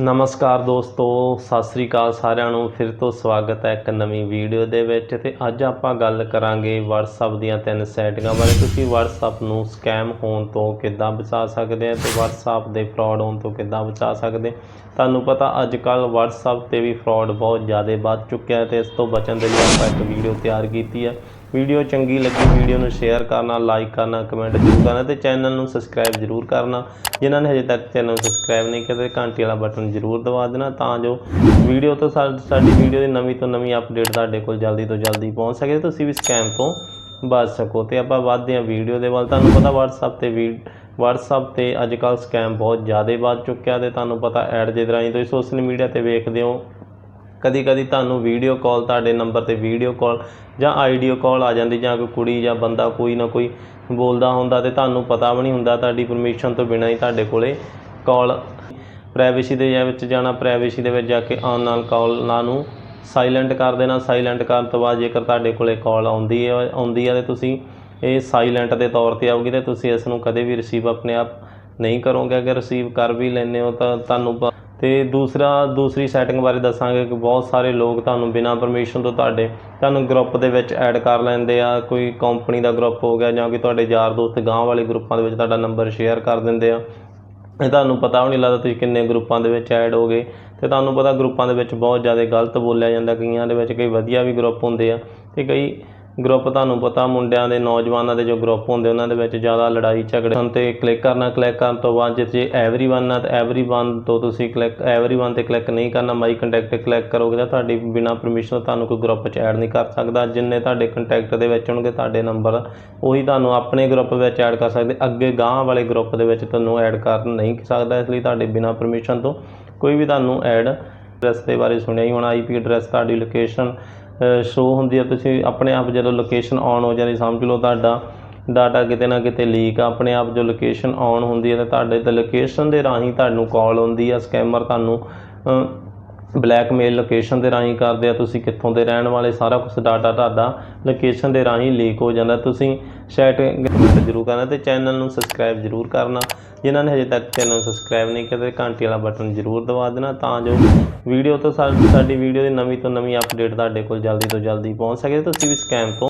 ਨਮਸਕਾਰ ਦੋਸਤੋ, ਸਤਿ ਸ੍ਰੀ ਅਕਾਲ ਸਾਰਿਆਂ ਨੂੰ। ਫਿਰ ਤੋਂ ਸਵਾਗਤ ਹੈ ਇੱਕ ਨਵੀਂ ਵੀਡੀਓ ਦੇ ਵਿੱਚ ਤੇ ਅੱਜ ਆਪਾਂ ਗੱਲ ਕਰਾਂਗੇ WhatsApp ਦੀਆਂ ਤਿੰਨ ਸੈਟਿੰਗਾਂ ਬਾਰੇ। ਤੁਸੀਂ WhatsApp ਨੂੰ ਸਕੈਮ ਹੋਣ ਤੋਂ ਕਿੱਦਾਂ ਬਚਾ ਸਕਦੇ ਆ ਤੇ WhatsApp ਦੇ ਫਰਾਡ ਹੋਣ ਤੋਂ ਕਿੱਦਾਂ ਬਚਾ ਸਕਦੇ ਤੁਹਾਨੂੰ ਪਤਾ ਅੱਜ ਕੱਲ WhatsApp ਤੇ ਵੀ ਫਰਾਡ ਬਹੁਤ ਜ਼ਿਆਦਾ ਵੱਧ ਚੁੱਕਿਆ ਹੈ ਤੇ ਇਸ ਤੋਂ ਬਚਣ ਦੇ ਲਈ ਆਪਾਂ ਇੱਕ ਵੀਡੀਓ ਤਿਆਰ ਕੀਤੀ ਹੈ। ਵੀਡੀਓ ਚੰਗੀ ਲੱਗੀ, ਵੀਡੀਓ ਨੂੰ ਸ਼ੇਅਰ ਕਰਨਾ ਲਾਈਕ ਕਰਨਾ ਕਮੈਂਟ ਜ਼ਰੂਰ ਕਰਨਾ ਤੇ ਚੈਨਲ ਨੂੰ ਸਬਸਕ੍ਰਾਈਬ ਜ਼ਰੂਰ ਕਰਨਾ। ਜਿਨ੍ਹਾਂ ਨੇ ਹਜੇ ਤੱਕ ਚੈਨਲ ਨੂੰ ਸਬਸਕ੍ਰਾਈਬ ਨਹੀਂ ਕੀਤਾ ਤੇ ਘੰਟੀ ਵਾਲਾ ਬਟਨ ਜ਼ਰੂਰ ਦਬਾ ਦੇਣਾ ਤਾਂ ਜੋ ਵੀਡੀਓ ਤੋਂ ਸਾਡੀ ਵੀਡੀਓ ਦੀ ਨਵੀਂ ਤੋਂ ਨਵੀਂ ਅਪਡੇਟ ਤੁਹਾਡੇ ਕੋਲ ਜਲਦੀ ਤੋਂ ਜਲਦੀ ਪਹੁੰਚ ਸਕੇ ਤੁਸੀਂ ਵੀ ਸਕੈਮ ਤੋਂ ਬਚ ਸਕੋ ਤੇ ਆਪਾਂ ਵੱਧਦੇ ਹਾਂ ਵੀਡੀਓ ਦੇ ਵੱਲ। ਤੁਹਾਨੂੰ ਪਤਾ WhatsApp ਤੇ ਵੀ, WhatsApp ਤੇ ਅੱਜ ਕੱਲ੍ਹ ਸਕੈਮ ਬਹੁਤ ਜ਼ਿਆਦਾ ਵੱਧ ਚੁੱਕਿਆ ਤੇ ਤੁਹਾਨੂੰ ਪਤਾ ਐਡ ਦੇ ਰਾਹੀਂ ਤੁਸੀਂ ਸੋਸ਼ਲ ਮੀਡੀਆ ਤੇ ਵੇਖਦੇ ਹੋ ਕਦੀ ਕਦੀ ਤੁਹਾਨੂੰ ਵੀਡੀਓ ਕਾਲ ਤੁਹਾਡੇ ਨੰਬਰ ਤੇ ਵੀਡੀਓ ਕਾਲ ਜਾਂ ਆਈਡੀਓ ਕਾਲ ਆ ਜਾਂਦੀ ਜਾਂ ਕੋਈ ਕੁੜੀ ਜਾਂ ਬੰਦਾ ਕੋਈ ਨਾ ਕੋਈ ਬੋਲਦਾ ਹੁੰਦਾ ਤੇ ਤੁਹਾਨੂੰ ਪਤਾ ਵੀ ਨਹੀਂ ਹੁੰਦਾ, ਤੁਹਾਡੀ ਪਰਮਿਸ਼ਨ ਤੋਂ ਬਿਨਾਂ ਹੀ ਤੁਹਾਡੇ ਕੋਲ ਕਾਲ ਪ੍ਰਾਈਵੇਸੀ ਦੇ ਵਿੱਚ ਜਾਣਾ ਪ੍ਰਾਈਵੇਸੀ ਦੇ ਵਿੱਚ ਜਾ ਕੇ ਆਨ ਨਾਲ ਕਾਲ ਨਾ ਨੂੰ ਸਾਇਲੈਂਟ ਕਰ ਦੇਣਾ ਸਾਇਲੈਂਟ ਕਰਨ ਤੋਂ ਬਾਅਦ ਜੇਕਰ ਤੁਹਾਡੇ ਕੋਲੇ ਕਾਲ ਆਉਂਦੀ ਹੈ ਆਉਂਦੀ ਹੈ ਤੇ ਤੁਸੀਂ ਇਹ ਸਾਇਲੈਂਟ ਦੇ ਤੌਰ ਤੇ ਆਉਗੀ ਤੇ ਤੁਸੀਂ ਇਸ ਨੂੰ ਕਦੇ ਵੀ ਰਿਸੀਵ ਆਪਣੇ ਆਪ ਨਹੀਂ ਕਰੋਗੇ। ਅਗਰ ਰਿਸੀਵ ਕਰ ਵੀ ਲੈਂਦੇ ਹੋ ਤਾਂ ਤੁਹਾਨੂੰ ਅਤੇ ਦੂਸਰਾ, ਦੂਸਰੀ ਸੈਟਿੰਗ ਬਾਰੇ ਦੱਸਾਂਗੇ ਕਿ ਬਹੁਤ ਸਾਰੇ ਲੋਕ ਤੁਹਾਨੂੰ ਬਿਨਾਂ ਪਰਮਿਸ਼ਨ ਤੋਂ ਤੁਹਾਡੇ, ਤੁਹਾਨੂੰ ਗਰੁੱਪ ਦੇ ਵਿੱਚ ਐਡ ਕਰ ਲੈਂਦੇ ਆ। ਕੋਈ ਕੰਪਨੀ ਦਾ ਗਰੁੱਪ ਹੋ ਗਿਆ ਜਾਂ ਕਿ ਤੁਹਾਡੇ ਯਾਰ ਦੋਸਤ ਗਾਂਹ ਵਾਲੇ ਗਰੁੱਪਾਂ ਦੇ ਵਿੱਚ ਤੁਹਾਡਾ ਨੰਬਰ ਸ਼ੇਅਰ ਕਰ ਦਿੰਦੇ ਆ। ਇਹ ਤੁਹਾਨੂੰ ਪਤਾ ਵੀ ਨਹੀਂ ਲੱਗਦਾ ਤੁਸੀਂ ਕਿੰਨੇ ਗਰੁੱਪਾਂ ਦੇ ਵਿੱਚ ਐਡ ਹੋ ਗਏ। ਤੇ ਤੁਹਾਨੂੰ ਪਤਾ ਗਰੁੱਪਾਂ ਦੇ ਵਿੱਚ ਬਹੁਤ ਜ਼ਿਆਦਾ ਗਲਤ ਬੋਲਿਆ ਜਾਂਦਾ, ਕਈਆਂ ਦੇ ਵਿੱਚ ਕਈ ਵਧੀਆ ਵੀ ਗਰੁੱਪ ਹੁੰਦੇ ਆ। ਤੇ ਕਈ ਗਰੁੱਪ ਤੁਹਾਨੂੰ ਪਤਾ, ਮੁੰਡਿਆਂ ਦੇ, ਨੌਜਵਾਨਾਂ ਦੇ ਜੋ ਗਰੁੱਪ ਹੁੰਦੇ, ਉਹਨਾਂ ਦੇ ਵਿੱਚ ਜ਼ਿਆਦਾ ਲੜਾਈ ਝਗੜੇ। ਹਨ ਤੇ ਕਲਿੱਕ ਕਰਨਾ ਕਲਿੱਕ ਕਰਨ ਤੋਂ ਬਾਅਦ ਜੇ ਐਵਰੀਵਨ ਆ, ਤਾਂ ਐਵਰੀਵਨ ਤੋਂ ਤੁਸੀਂ ਕਲਿੱਕ ਐਵਰੀਵਨ ਤੇ ਕਲਿੱਕ ਨਹੀਂ ਕਰਨਾ ਮਾਈ ਕੰਟੈਕਟ ਤੇ ਕਲਿੱਕ ਕਰੋਗੇ ਤਾਂ ਤੁਹਾਡੀ ਬਿਨਾਂ ਪਰਮਿਸ਼ਨ ਤੁਹਾਨੂੰ ਕੋਈ ਗਰੁੱਪ 'ਚ ਐਡ ਨਹੀਂ ਕਰ ਸਕਦਾ। ਜਿੰਨੇ ਤੁਹਾਡੇ ਕੰਟੈਕਟ ਦੇ ਵਿੱਚ ਹੋਣਗੇ, ਤੁਹਾਡੇ ਨੰਬਰ ਉਹੀ ਤੁਹਾਨੂੰ ਆਪਣੇ ਗਰੁੱਪ ਵਿੱਚ ਐਡ ਕਰ ਸਕਦੇ। ਅੱਗੇ ਗਾਂਹ ਵਾਲੇ ਗਰੁੱਪ ਦੇ ਵਿੱਚ ਤੁਹਾਨੂੰ ਐਡ ਕਰ ਨਹੀਂ ਸਕਦਾ, ਇਸ ਲਈ ਤੁਹਾਡੇ ਬਿਨਾਂ ਪਰਮਿਸ਼ਨ ਤੋਂ ਕੋਈ ਵੀ ਤੁਹਾਨੂੰ ਐਡ ਐਡਰੈਸ ਦੇ ਬਾਰੇ ਸੁਣਿਆ ਹੀ ਹੋਣਾ ਆਈਪੀ ਐਡਰੈਸ ਤੁਹਾਡੀ ਲੋਕੇਸ਼ਨ ਸ਼ੋ ਹੁੰਦੀ ਆ। ਤੁਸੀਂ ਆਪਣੇ ਆਪ ਜਦੋਂ ਲੋਕੇਸ਼ਨ ਔਨ ਹੋ ਜਾਂਦੀ, ਸਮਝ ਲਓ ਤੁਹਾਡਾ ਡਾਟਾ ਕਿਤੇ ਨਾ ਕਿਤੇ ਲੀਕ ਆ। ਆਪਣੇ ਆਪ ਜੋ ਲੋਕੇਸ਼ਨ ਔਨ ਹੁੰਦੀ ਹੈ ਤਾਂ ਤੁਹਾਡੇ ਤੇ ਲੋਕੇਸ਼ਨ ਦੇ ਰਾਹੀਂ ਤੁਹਾਨੂੰ ਕਾਲ ਆਉਂਦੀ ਆ। ਸਕੈਮਰ ਤੁਹਾਨੂੰ ਬਲੈਕਮੇਲ ਲੋਕੇਸ਼ਨ ਦੇ ਰਾਹੀਂ ਕਰਦੇ ਆ। ਤੁਸੀਂ ਕਿੱਥੋਂ ਦੇ ਰਹਿਣ ਵਾਲੇ, ਸਾਰਾ ਕੁਝ ਡਾਟਾ ਤੁਹਾਡਾ ਲੋਕੇਸ਼ਨ ਦੇ ਰਾਹੀਂ ਲੀਕ ਹੋ ਜਾਂਦਾ। ਤੁਸੀਂ ਸ਼ੈਟ ਜ਼ਰੂਰ ਕਰਨਾ ਤੇ ਚੈਨਲ ਨੂੰ ਸਬਸਕ੍ਰਾਈਬ ਜ਼ਰੂਰ ਕਰਨਾ। ਜਿਨ੍ਹਾਂ ਨੇ ਹਜੇ ਤੱਕ ਚੈਨਲ ਨੂੰ ਸਬਸਕ੍ਰਾਈਬ ਨਹੀਂ ਕੀਤਾ ਤੇ ਘੰਟੀ ਵਾਲਾ ਬਟਨ ਜ਼ਰੂਰ ਦਬਾ ਦੇਣਾ ਤਾਂ ਜੋ ਵੀਡੀਓ ਤੋਂ ਸਾਡੀ ਵੀਡੀਓ ਦੀ ਨਵੀਂ ਤੋਂ ਨਵੀਂ ਅਪਡੇਟ ਤੁਹਾਡੇ ਕੋਲ ਜਲਦੀ ਤੋਂ ਜਲਦੀ ਪਹੁੰਚ ਸਕੇ। ਤੁਸੀਂ ਵੀ ਸਕੈਮ ਤੋਂ